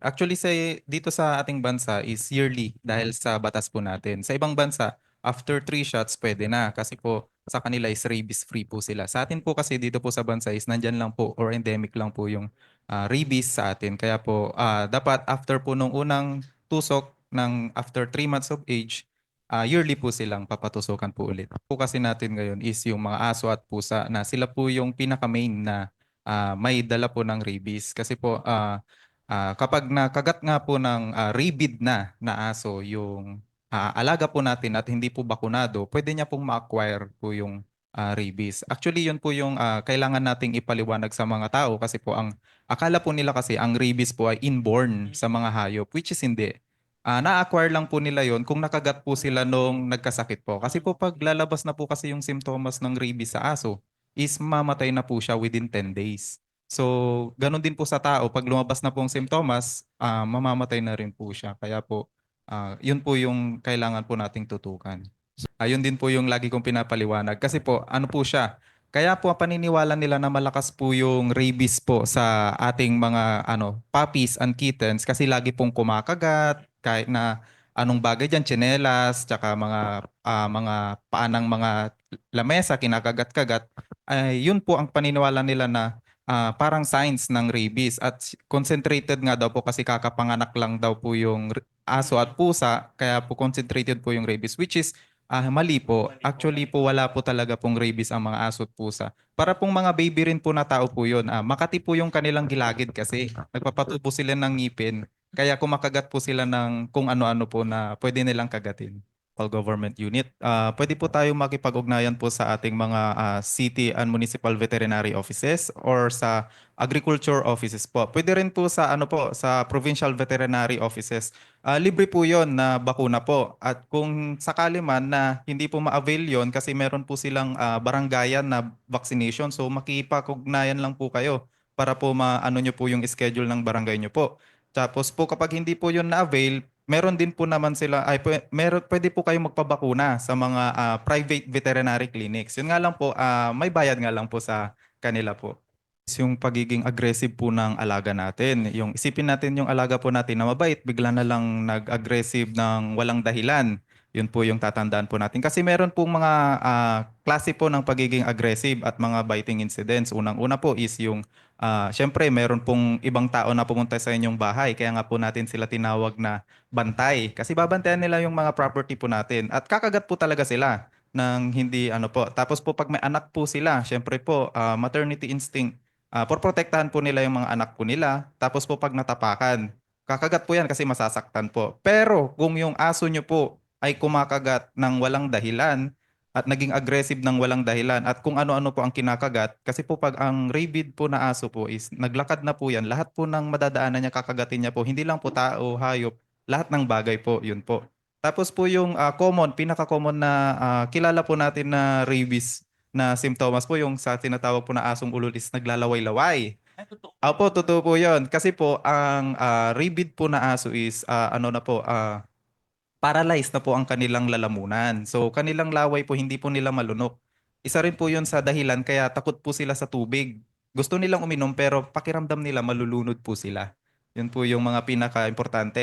Actually sa dito sa ating bansa is yearly dahil sa batas po natin. Sa ibang bansa, after 3 shots pwede na kasi po sa kanila is rabies free po sila. Sa atin po kasi dito po sa bansa is nandyan lang po or endemic lang po yung ah, rabies sa atin. Kaya po ah, dapat after po nung unang tusok ng after 3 months of age, ah, yearly po silang papatusukan po ulit. Po kasi natin ngayon is yung mga aso at pusa na sila po yung pinaka-main na ah, may dala po ng rabies. Kasi po ah, Ah, kapag nakagat nga po ng ah, rabid na na aso yung ah, alaga po natin at hindi po bakunado, pwede niya pong ma-acquire po yung ah, rabies. Actually, yun po yung ah, kailangan nating ipaliwanag sa mga tao kasi po ang akala po nila kasi ang rabies po ay inborn sa mga hayop which is hindi. Ah, na-acquire lang po nila yon kung nakagat po sila nung nagkasakit po. Kasi po pag lalabas na po kasi yung simptomas ng rabies sa aso, is mamatay na po siya within 10 days. So, ganun din po sa tao, pag lumabas na po ang simptomas, ah, mamamatay na rin po siya. Kaya po, ah, yun po yung kailangan po nating tutukan. Ayun din po yung lagi kong pinapaliwanag. Kasi po, ano po siya, kaya po paniniwala nila na malakas po yung rabies po sa ating mga ano puppies and kittens kasi lagi pong kumakagat kahit na anong bagay diyan, tsinelas, tsaka mga ah, mga paanang mga lamesa kinakagat-kagat. Ay yun po ang paniniwala nila na ah, parang signs ng rabies at concentrated nga daw po kasi kakapanganak lang daw po yung aso at pusa kaya po concentrated po yung rabies which is ah, mali po. Actually po wala po talaga pong rabies ang mga aso at pusa. Para pong mga baby rin po na tao po yun. Ah, makati po yung kanilang gilagid kasi nagpapatubo sila ng ngipin. Kaya kumakagat po sila ng kung ano-ano po na pwede nilang kagatin local government unit. Ah, pwede po tayo makipag-ugnayan po sa ating mga ah, city and municipal veterinary offices or sa agriculture offices po. Pwede rin po sa ano po sa provincial veterinary offices. Ah, libre po 'yon na bakuna po. At kung sakali man na hindi po ma-avail 'yon kasi meron po silang ah, barangayan na vaccination so makipag-ugnayan lang po kayo para po maano nyo po yung schedule ng barangay nyo po. Tapos po kapag hindi po 'yon na-avail, meron din po naman sila ay meron pwede po kayong magpabakuna sa mga ah, private veterinary clinics. Yun nga lang po ah, may bayad nga lang po sa kanila po. Yung pagiging aggressive po ng alaga natin. Yung isipin natin yung alaga po natin na mabait, bigla na lang nag-aggressive ng walang dahilan. Yun po yung tatandaan po natin. Kasi meron pong mga ah, klase po ng pagiging aggressive at mga biting incidents. Unang-una po is yung Ah, syempre, meron pong ibang tao na pumunta sa inyong bahay. Kaya nga po natin sila tinawag na bantay. Kasi babantayan nila yung mga property po natin. At kakagat po talaga sila ng hindi ano po. Tapos po pag may anak po sila, syempre po, ah, maternity instinct. Uh, protektahan po nila yung mga anak po nila. Tapos po pag natapakan, kakagat po yan kasi masasaktan po. Pero kung yung aso nyo po ay kumakagat ng walang dahilan, at naging aggressive ng walang dahilan. At kung ano-ano po ang kinakagat kasi po pag ang rabid po na aso po is naglakad na po yan lahat po ng madadaanan niya kakagatin niya po hindi lang po tao hayop lahat ng bagay po yun po. Tapos po yung ah, common pinaka-common na ah, kilala po natin na rabies na simptomas po yung sa tinatawag po na asong ulol is naglalaway-laway. Opo, totoo po yun. Kasi po, ang ah, rabid po na aso is, ah, ano na po, ah, paralyzed na po ang kanilang lalamunan. So kanilang laway po hindi po nila malunok. Isa rin po 'yun sa dahilan kaya takot po sila sa tubig. Gusto nilang uminom pero pakiramdam nila malulunod po sila. Yun po yung mga pinaka-importante.